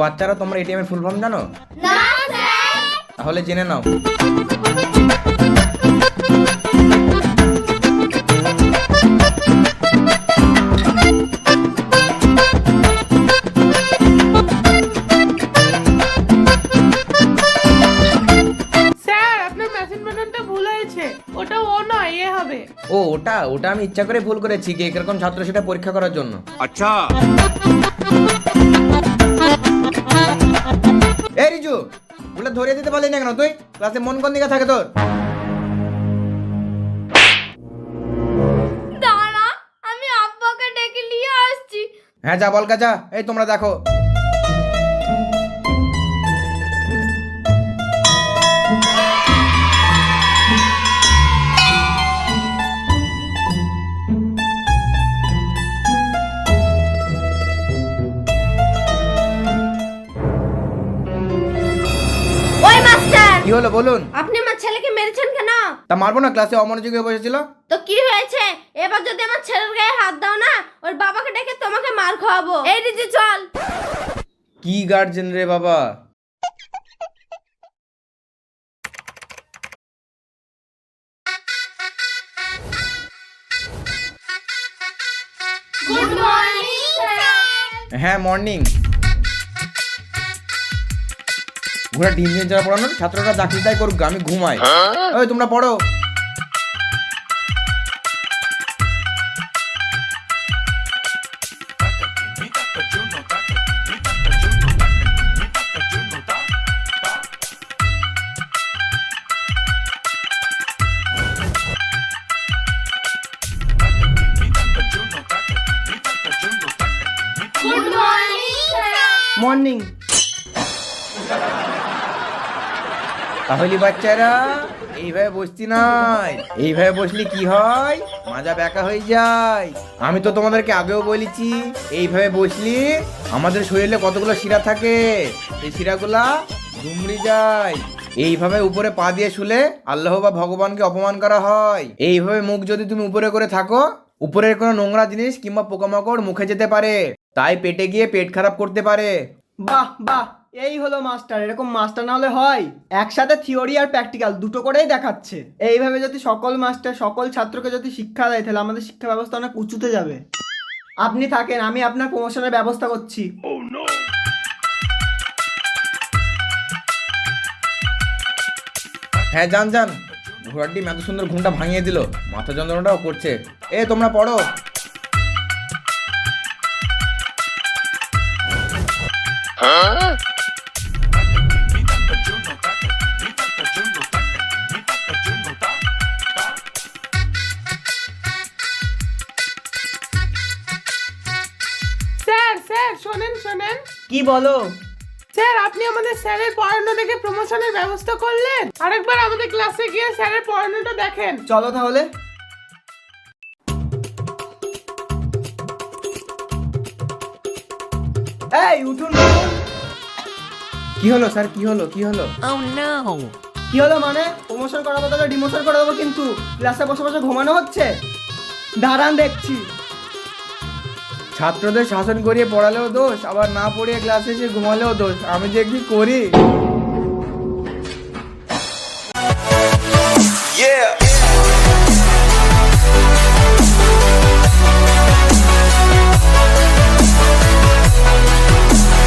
বাচ্চারা তোমরা এটিএম এর ফুল ফর্ম জানো? তাহলে জেনে নাও। ওটা ও ও ওটা ওটা আমি ইচ্ছা করে ভুল করেছি কি এরকম ছাত্র সেটা পরীক্ষা করার জন্য। আচ্ছা। এই রিজু বলে ধরিয়ে দিতে পারলি না কেন তুই? ক্লাসে মন কোন দিকে থাকে তোর? দাঁড়া আমি আব্বাকে ডেকে নিয়ে আসছি। হ্যাঁ যা বল যা। এই তোমরা দেখো। কি হলো বলুন? আপনি আমার ছেলেকে মেরেছেন কেন? তা মারবো না ক্লাসে অমনোযোগী হয়ে বসেছিল? তো কি হয়েছে? এবার যদি আমার ছেলের গায়ে হাত দাও না ওর বাবাকে ডেকে তোমাকে মার খাওয়াবো। এই রিজি চল। কি গার্জেন রে বাবা? হ্যাঁ মর্নিং ঘোড়া ডিম দিন যারা পড়ানোর ছাত্ররা চাকরি তাই করুক আমি ঘুমাই। ওই তোমরা পড়ো। মর্নিং তাহলে বাচ্চারা, এইভাবে বসতি নাই। এইভাবে বসলে কি হয়? মাজা ব্যাকা হয়ে যায়। আমি তো তোমাদেরকে আগেও বলেছি, এইভাবে বসলি আমাদের শরীরে কতগুলো শিরা থাকে? এই শিরাগুলা দুমড়ি যায়। এইভাবে উপরে পা দিয়ে শুলে আল্লাহ বা ভগবানকে অপমান করা হয়। এইভাবে মুখ যদি তুমি উপরে করে থাকো, উপরের কোনো নোংরা জিনিস কিংবা পোকামাকড় মুখে যেতে পারে। তাই পেটে গিয়ে পেট খারাপ করতে পারে। বাহ বাহ। এই হলো মাস্টার এরকম মাস্টার না হলে হয়। একসাথে থিওরি আর প্র্যাকটিক্যাল দুটো করেই দেখাচ্ছে। এইভাবে যদি সকল মাস্টার সকল ছাত্রকে যদি শিক্ষা দেয় তাহলে আমাদের শিক্ষা ব্যবস্থা অনেক উঁচুতে যাবে। আপনি থাকেন আমি আপনার প্রমোশনের ব্যবস্থা করছি। হ্যাঁ যান যান ঘোড়ার ডিম এত সুন্দর ঘুমটা ভাঙিয়ে দিল। মাথা যন্ত্রণাটাও করছে। এ তোমরা পড়ো। স্যার স্যার শোনেন শোনেন। কি বলো? স্যার আপনি আমাদের স্যারের পড়ানো দেখে প্রমোশনের ব্যবস্থা করলেন? আরেকবার আমাদের ক্লাসে গিয়ে স্যারের পড়ানোটা দেখেন। চলো তাহলে। এই উঠুন উঠুন। কি হলো স্যার? কি হলো? কি হলো? কি হলো মানে? প্রমোশন করার বদলে ডিমোশন করে দেবো কিন্তু? ক্লাসে বসে বসে ঘুমানো হচ্ছে? দাঁড়ান দেখছি। ছাত্রদের শাসন করিয়ে পড়ালেও দোষ, আবার না পড়িয়ে ক্লাসে এসে ঘুমালেও দোষ আমি যে কি করি Yeah!